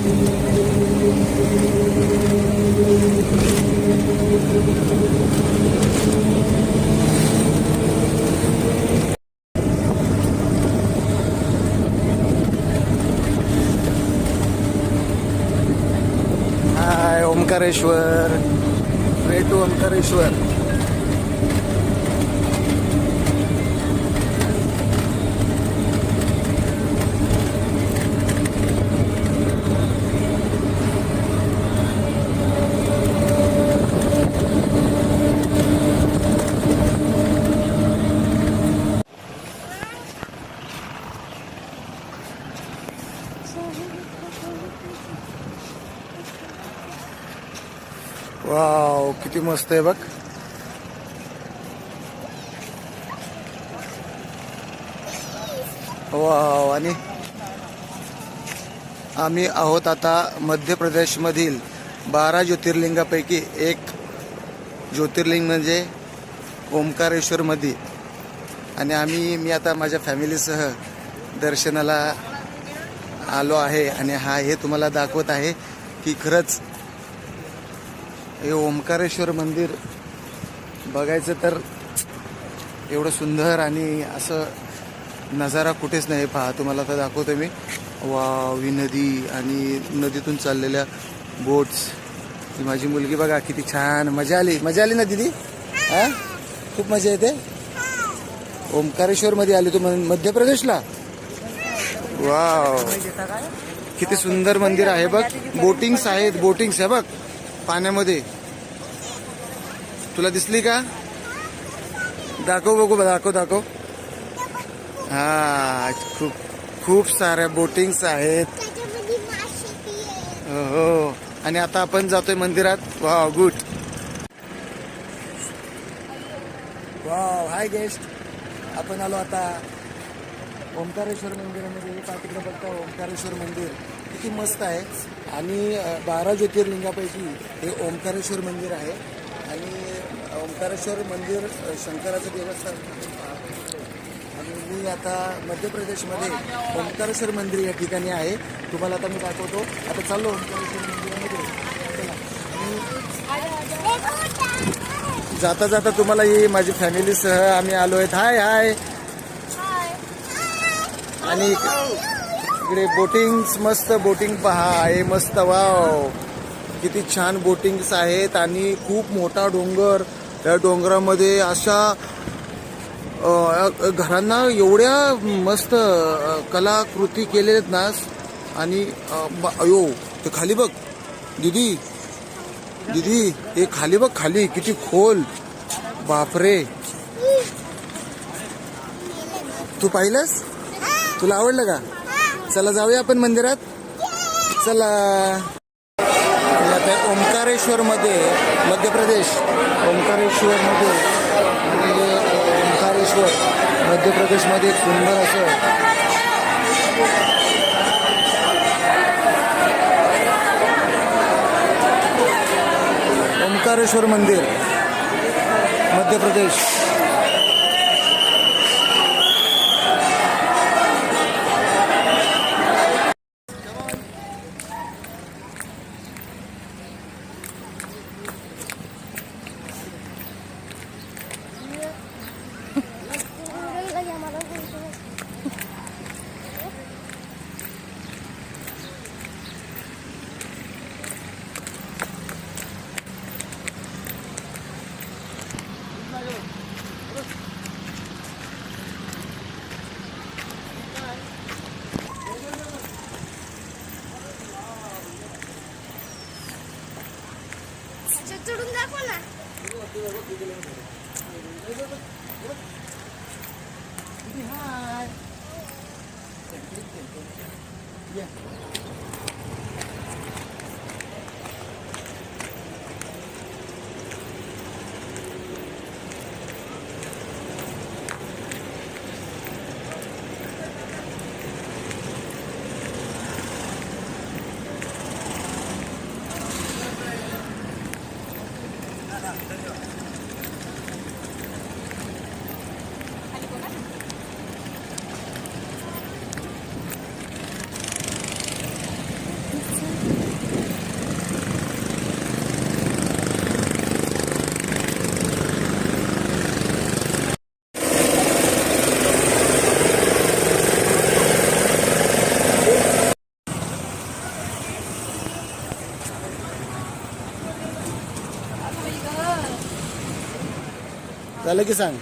Hi Omkareshwar way to Omkareshwar wow किती मस्त आहे बघ. वाव आणि आम्ही आहोत आता मध्य प्रदेशमधील बारा ज्योतिर्लिंगापैकी एक. ज्योतिर्लिंग म्हणजे ओंकारेश्वर मध्ये आणि आम्ही मी आता माझ्या फॅमिलीसह दर्शनाला आलो आहे आणि हा हे तुम्हाला दाखवत आहे की खरंच हे ओंकारेश्वर मंदिर बघायचं तर एवढं सुंदर आणि असं नजारा कुठेच नाही पहा. तुम्हाला तर दाखवतो मी. वाव ही नदी आणि नदीतून चाललेल्या बोट्स ती माझी मुलगी बघा किती छान. मजा आली. मजा आली ना दिदी? हा? खूप मजा येते? ओंकारेश्वरमध्ये आली तू म- मध्य प्रदेशला? वाव. किती सुंदर मंदिर आहे बघ. बोटिंग्स आहेत बोटिंग्स आहे बघ. पाण्यामध्ये. तुला दिसली का? दाखव बघू दाखव दाखव. हा खूप खूप साऱ्या बोटिंग्स आहेत. हो हो. आणि आता आपण जातोय मंदिरात. Wow good wow hi guest आपण आलो आता. ओंकारेश्वर मंदिरामध्ये म्हणजे हे तिकडे बघता ओंकारेश्वर मंदिर. किती मस्त आहे. आणि बारा ज्योतिर्लिंगापैकी हे ओंकारेश्वर मंदिर आहे. आणि ओंकारेश्वर मंदिर शंकराचं देवस्थान आणि मी आता मध्य प्रदेशमध्ये ओंकारेश्वर मंदिर या ठिकाणी आहे. तुम्हाला आता मी दाखवतो. आता चाललो ओंकारेश्वर मंदिरामध्ये. आणि जाता जाता तुम्हाला ही माझी फॅमिलीसह आम्ही आलो आहेत हाय हाय आणि इकडे बोटिंग्स मस्त बोटिंग पहा. आहे मस्त वाव किती छान बोटिंग्स आहेत आणि खूप मोठा डोंगर. या डोंगरामध्ये अशा घरांना एवढ्या मस्त कलाकृती केलेल्या आहेत ना. आणि अयो ते खाली बघ. दीदी दीदी हे खाली बघ खाली. किती खोल. बापरे. तू पाहिलंस? तुला आवडलं का? चला जाऊया आपण मंदिरात. चला. आता ओंकारेश्वर मध्ये मध्य प्रदेश. ओंकारेश्वर मध्ये म्हणजे ओंकारेश्वर मध्य प्रदेशमध्ये एक सुंदर असं ओंकारेश्वर मंदिर मध्य प्रदेश. चढून दाखव ना हाय झालं की सांग.